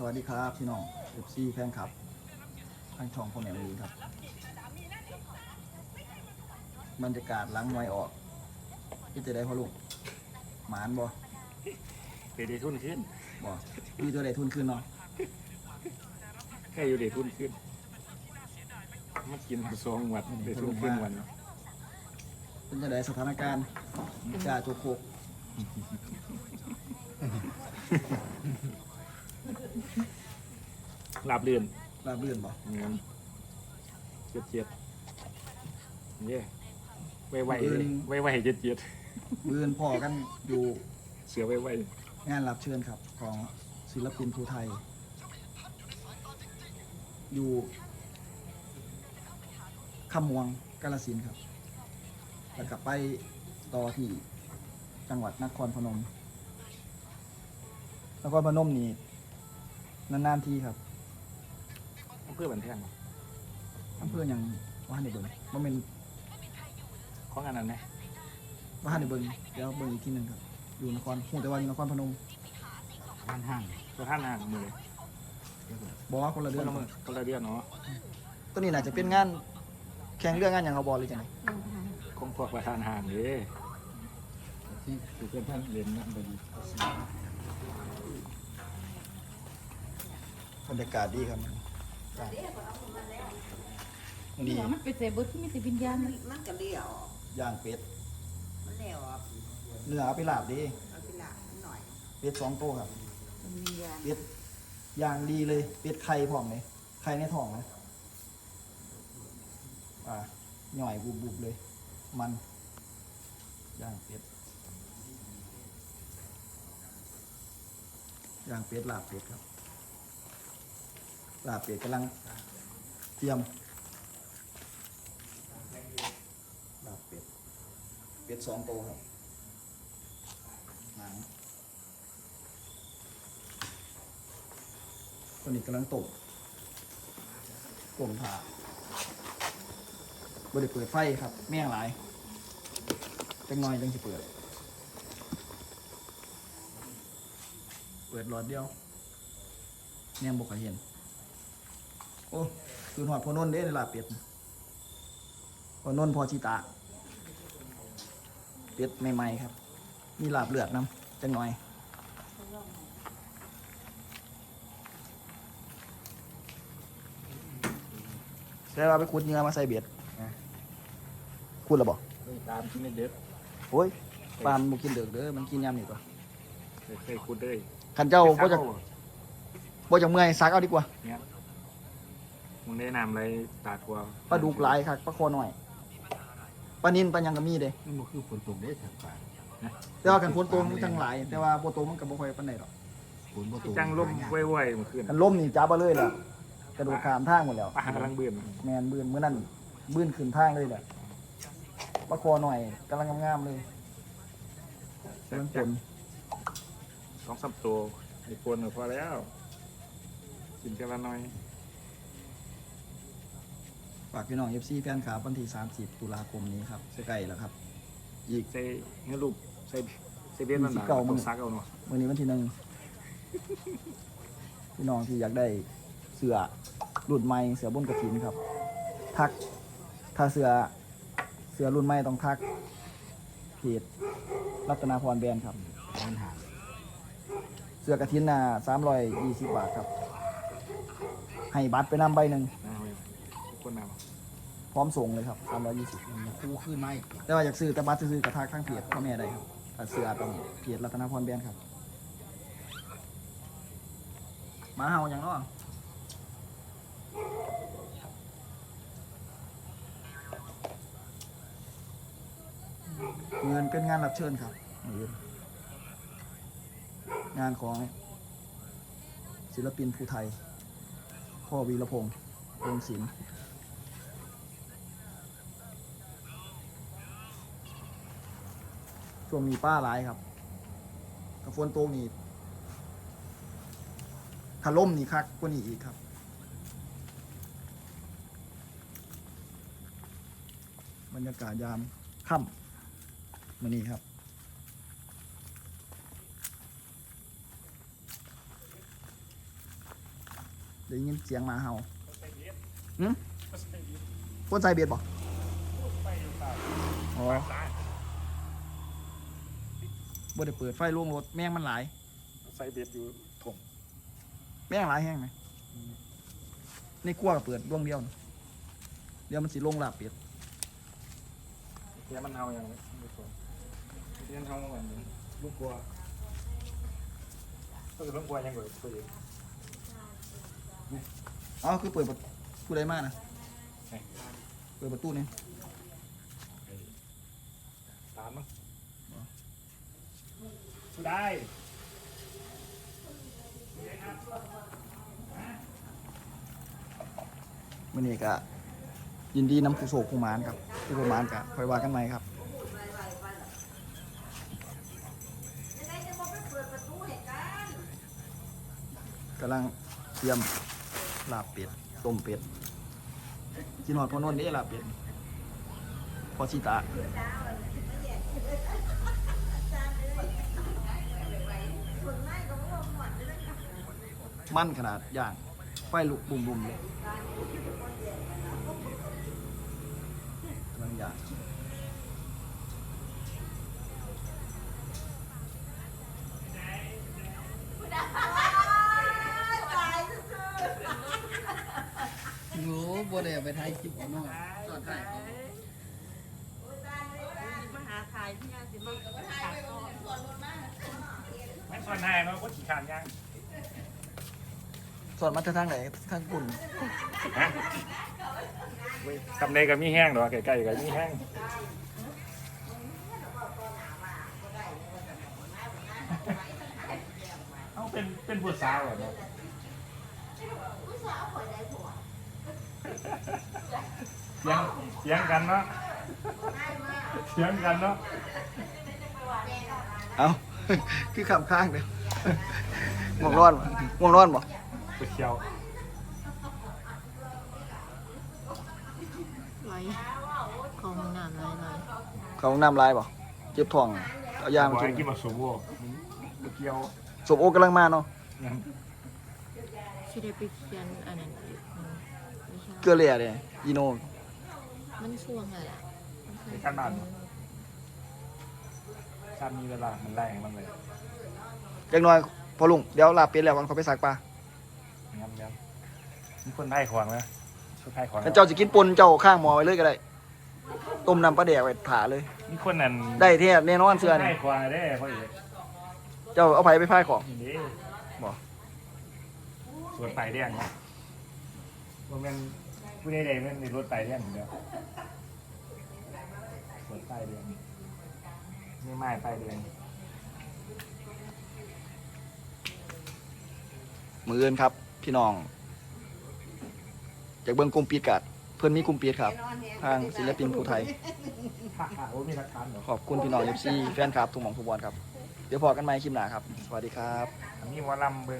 สวัสดีครับพี่น้องเอฟซีแฟนคลับทางช่องพ่อแม่ลีครับ บรรยากาศหล้างมวยออกพี่จะได้พ่อลูกหมานบ่เดยวทุนขึ้นบ่มีตัวใดทุนขึ้นเนาะแค่อยู่เดยวทุนขึ้นมากินสองวันเดยวทุนขึ้นวันเป็นจะได้สถานการณ์จ่าโจโคก ลาบเลื่อนราบรื่นบ่เงินเจ็ดเจ็ดเย่ไวไวไวไวเจ็ดเจ็ดมือนพ่อกันอยู่เสือไวไวงานรับเชิญครับของศิลปินภูไทย อยู่คำมวงกาลสินธุ์ครับแล้วกลับไปต่อที่จังหวัดนครพนมนครพนมนี่ นานๆทีครับอำเพื่อบันแท่งอำเภอหยังว่าในเบิงว่าเป็นของอันนั้นไหมว่าในเบิงเดี๋ยวเบิงอีกทีหนึ่งครับ อยู่นครหูแต่ว่าอยู่นครพนมบ้านห้างตัวท่านห่างมือบอกว่าคนละคเดือนนละมือคนละเดือนเนาะตัวนี้น่าจะเป็นงานแข่งเรื่องงานอย่างเขาบอลเลยจังไงคงพวกประธานห่างเด้ที่คือเพื่อนท่านเรียนนั่นพอดี บรรยากาศดีครับวันนี่นี้มันเป็นเสบุตที่มีแต่วิญญาณมันมันก็เลี้ยว ย่างเป็ด มันเลี้ยวอะเนื้อเอาไปลาบดีเอาไปละมันหน่อยเป็ดสองตัวครับเป็นวิญญาณเป็ดย่างดีเลย เป็ดไข่พร้อมเลยไข่ในท้องนะอ่าหน่อยบุบๆเลย มันย่างเป็ดย่างเป็ดลาบเป็ดครับ ลาบเป็ดกำลังเตรียมลาบเป็ดเป็ดสองตัวครับหนังตัวนี้กำลังตกกลมผ่าบริเปิดไฟครับ แม่งหลายจังน้อยจังสิเปิด เปิดหลอดเดียวแนมบกเห็น โอ้คือหอดพอนนท์เด้ในลาบเป็ดพอนนท์พอชีตาเป็ดใหม่ๆครับ มีลาบเลือดน้ำจังน้อยใช่ว่าไปขุดเนื้อมาใส่เบ็ดขุดแล้วบอกเคยตามที่ไม่เด็ดโอ้ยปลามันบ่กินเดือกเด้อมันกินยำนี่ตัวเคยเคยคุดเลยขันเจ้าบ่จะบ่จะเมื่อยซักเอาดีกว่า มึงได้นำอะไรตาดกว่าปลาดุกหลายครับปลาคอหน่อยปลานินปลาหยังก็มีเด้นั่นมันคือฝนตกได้ทางป่าแต่ว่ากันฝนตกมันจังหลาย แต่ว่าบ่ตกมันก็บ่ค่อยปานใดหรอกฝนบ่ตกจังลมไวไวเมื่อคืนกันล่มนี่จับเอาเลยแหละกระโดดข้ามทางหมดแล้วปลากำลังเบื่อแมนบืนมื้อนั้นบืนขึ้นทางเลยแหละปลาคอหน่อยกำลังงามๆเลยเรื่องฝนสองสามตัวอีกคนก็พอแล้วกินกันละหน่อย ฝากพี่น้อง FC แฟนคลับวันที่30 ตุลาคมนี้ครับใกล้แล้วครับ อีก ใส่เนื้อลูกใส่ใส่เบี้ยมันหนาสิบเก้ามื้ต้อองซักเอาเนาะมื่อนี้วันที่หนึ่ง พี่น้องที่อยากได้เสือรุ่นใหม่เสือบนกระถินครับ ทัก ถ้าเสือเสือรุ่นใหม่ต้องทักเพจรัตนาพรแบรนด์ครับบ้านห้างเสือกระถินน่ะสามร้อยยี่สิบบาทครับ ให้บัตรไปนำใบหนึ่งนะเว้ยทุก คนนพร้อมส่งเลยครับสามร้อยยี่สิบมันคู่ขึ้นไหมแต่ว่าอยากซื้อแต่บัตรซื้อๆกระทักข้างเพจพ่อแม่ได้ครับถ้าเสือต้องเพจรัตนาพรแบรนด์ครับหมาเห่าอย่างเนาะเงินเป็นงานรับเชิญครับมื้องานของศิลปินภูไทย พ่อวีรพงศ์วงศิลป์ ช่วงนี้ป้าร้ายครับกระฝนตกนี่ถล่มนี่คักกว่านี้อีกครับ บรรยากาศยามค่ำมานี่ครับได้ยินเสียงหมาเห่าหืมคนใส่เบียดบ่อ๋อ บ่ได้เปิดไฟล่วงรถแมงมันหลาย ใส่เบ็ดอยู่ถงแมงหลายแห้งไหมในครัวก็เปิดดวงเดียวน่ะเดี๋ยวมันสิลงลาบเป็ดเดี๋ยวมันเฮาอย่างนี้ไม่สนเดี๋ยวมันเฮาเหมือนนี้ลูกกลัวก็คือลูกกลัวยังกว่าตัวเองอ๋อคือเปิดประตูได้มากนะเปิดประตูนี่ตามมั้ง สู้ได้มื่อนี้ก็ยินดีน้ำผู้โศกผู้มานครับผู้ผู้มานกับคอยว่ากันใหมครับจะได้จะมาไปเปิดประตูให้กันกำลังเตรียมลาบเป็ดต้มเป็ดกินหอดพอนนท์นี่ลาบเป็ดพอชิตา มันขนาดย่าง ไฟลุกบุ่มๆเลยกำลังย่างโอ้บ่ได้ไปถ่ายคลิปของน้องตอนถ่ายมาหาถ่ายพี่ยาสิมาถ่ายก่อนไม่ส่วนไหนเนาะก็ขี่ขานยังสอนมาทางไหนทางกุ่นฮะเว้ยกำเนกับมีแห้งเหรอใกล้ๆกับมีแห้งเอาเป็นเป็นผู้สาวเหรอเนาะผู้สาวคนใดผัวเสียงเสียงกันเนาะง่ายมาก เสียงกันเนาะเอาคือขับข้างเด้อง่วงร้อนบ่ง่วงร้อนบ่ไปเชียวไหลของน้ำไหลไหลเขาห้องน้ำลายบ่เจ็บท้องเอายาบมาอกกิให้นกินมาสูบวัวไปเกี่ยวสมโอกำลังมาเนาะยังที่ได้ไปเขียนอันนั้นอีกอืมไม่ใช่เกลือเลียเด้อีโนมันช่วงอะไรอะ ในขั้นบ้านชาติมีเวลา มันแรงมันเลยจักหน่อยพอลุงเดี๋ยวลาเป็ดแล้วกันเขาไปสักปลางั้นงั้นมีคนไถ่ของนะคนไถ่ของถ้าเจ้าสิกินปนเจ้าข้างหมอไว้เลยก็ได้ ต้มน้ำปลาแดกไว้ถาเลย มีคนนั่นได้แท้แน่นอนเสื้อไถ่นี่ของได้พ่อเอกเจ้าเอาไผไปพายของนี่ดิบ่สวนไตแดงเนาะว่ามันผู้ใดๆมันในรถไตแดงอยู่แล้ว สวนไตแดงไม่ไม้ไตแดงมืออื่นครับ พี่น้อง จากเบิ่งกลุ่มปิดกัด เพิ่นมีกลุ่มปิดครับ ทางศิลปินภูไทยฮ่าฮ่าโอ้มีหลักฐานเหรอขอบคุณพี่น้อง FC แฟนคลับทุกหม่องทุกบอลครับ เดี๋ยวพอกันใหม่คลิปหน้าครับ สวัสดีครับ อันนี้หมอลำเบิง